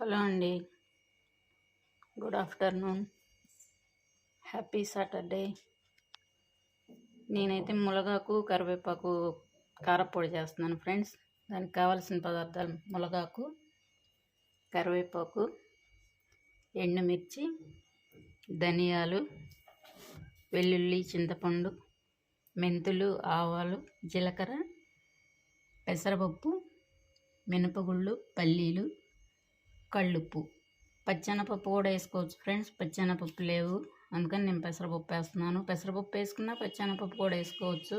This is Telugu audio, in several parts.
హలో అండి. Good afternoon. Happy Saturday. నేనైతే ములగాకు కరివేపాకు కారపొడి చేస్తున్నాను ఫ్రెండ్స్. దానికి కావాల్సిన పదార్థాలు ములగాకు కరివేపాకు ఎండుమిర్చి ధనియాలు వెల్లుల్లి చింతపండు మెంతులు ఆవాలు జీలకర్ర పెసరపప్పు మినపగుళ్ళు పల్లీలు కళ్ళుప్పు. పచ్చెనపప్పు కూడా వేసుకోవచ్చు ఫ్రెండ్స్. పచ్చెనపప్పు లేవు. అందుకని నేను పెసరపప్పు వేస్తున్నాను. పెసరపప్పు వేసుకున్నా పచ్చెనపప్పు కూడా వేసుకోవచ్చు.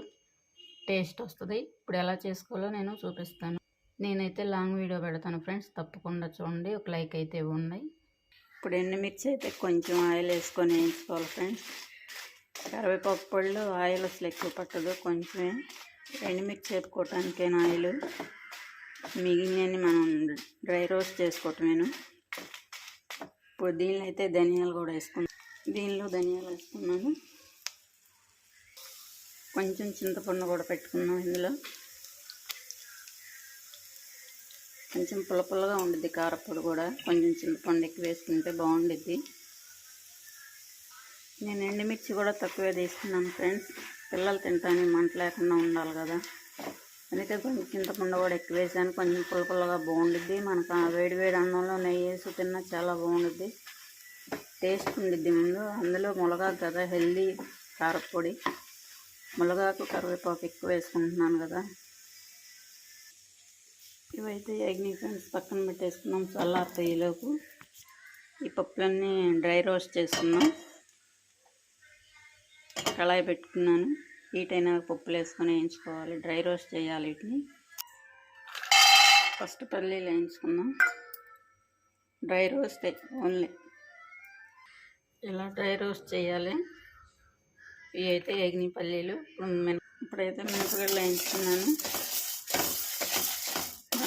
టేస్ట్ వస్తుంది. ఇప్పుడు ఎలా చేసుకోవాలో నేను చూపిస్తాను. నేనైతే లాంగ్ వీడియో పెడతాను ఫ్రెండ్స్. తప్పకుండా చూడండి. ఒక లైక్ అయితే ఉన్నాయి ఇప్పుడు ఎండుమిర్చి అయితే కొంచెం ఆయిల్ వేసుకొని వేయించుకోవాలి ఫ్రెండ్స్. కరివేపాకు పళ్ళు ఆయిల్ అసలు ఎక్కువ పట్టదు. కొంచెమే. ఎండుమిర్చి వేపుకోవటానికైనా ఆయిల్. మిగిలినవి మనం డ్రై రోస్ట్ చేసుకోవటమేను. ఇప్పుడు దీనిలో అయితే ధనియాలు కూడా వేసుకున్నాను. దీనిలో ధనియాలు వేసుకున్నాను. కొంచెం చింతపండు కూడా పెట్టుకున్నాం ఇందులో. కొంచెం పుల్ల ఉండిద్ది కారపొడి కూడా. కొంచెం చింతపండు ఎక్కువ వేసుకుంటే బాగుండిద్ది. నేను ఎండుమిర్చి కూడా తక్కువే తీసుకున్నాను ఫ్రెండ్స్. పిల్లలు తింటాను మంట లేకుండా ఉండాలి కదా. అందుకే కొంచెం చింతపండు కూడా ఎక్కువ వేసాను కొంచెం పుల్ల బాగుండుద్ది బాగుండిద్ది. మనకు ఆ వేడి వేడి అన్నంలో నెయ్యి వేసి తిన్నా చాలా బాగుండిద్ది. టేస్ట్ ఉండిద్ది ముందు. అందులో మునగాకు కదా హెల్దీ కారపొడి. మునగాకు కరివేపాకు ఎక్కువ వేసుకుంటున్నాను కదా. ఇవైతే అగ్ని ఫ్రెండ్స్ పక్కన పెట్టేసుకున్నాం చల్లారుతాయి ఈలోపు ఈ పప్పులన్నీ డ్రై రోస్ట్ చేసుకున్నాం. కళాయి పెట్టుకున్నాను. హీట్ పప్పులు వేసుకొని వేయించుకోవాలి. డ్రై రోస్ట్ చేయాలి వీటిని. ఫస్ట్ పల్లీలు వేయించుకుందాం. Dry roast only. ఇలా డ్రై రోస్ట్ చేయాలి? ఇవి అయితే ఎగిని పల్లీలు. మిన ఇప్పుడైతే మినపగడ్డలు వేయించుకున్నాను.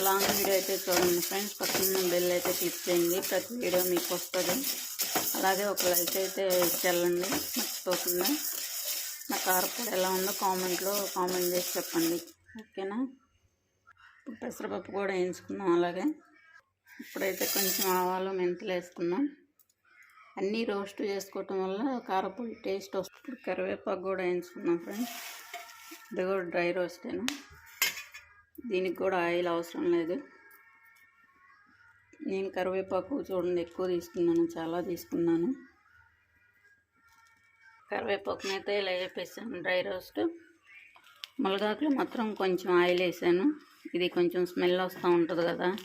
లాంగ్ వీడియో అయితే చూడండి ఫ్రెండ్స్. పక్కన బెల్ అయితే క్లిక్ చేయండి. ప్రతి వీడియో మీకు వస్తుంది. అలాగే ఒక లైక్ అయితే చెల్లండి. మర్చిపోకుండా. నా కారపొడి ఎలా ఉందో కామెంట్లో కామెంట్ చేసి చెప్పండి. ఓకేనా? ఇప్పుడు పెసరపప్పు కూడా వేయించుకుందాం అలాగే. ఇప్పుడైతే కొంచెం ఆవాలు మెంతులు వేసుకుందాం. అన్నీ రోస్ట్ చేసుకోవటం వల్ల కారపొడి టేస్ట్ వస్తుంది. ఇప్పుడు కరివేపాకు కూడా వేయించుకుందాం ఫ్రెండ్స్. ఇది కూడా డ్రై రోస్టేనా? దీనికి కూడా ఆయిల్ అవసరం లేదు. నేను కరివేపాకు చూడండి ఎక్కువ తీసుకున్నాను చాలా తీసుకున్నాను. కరివేపాకుని అయితే ఇలా వేపేసాను డ్రై రోస్ట్. ములగాకులు మాత్రం కొంచెం ఆయిల్ వేసాను. ఇది కొంచెం స్మెల్ వస్తూ ఉంటుంది కదా.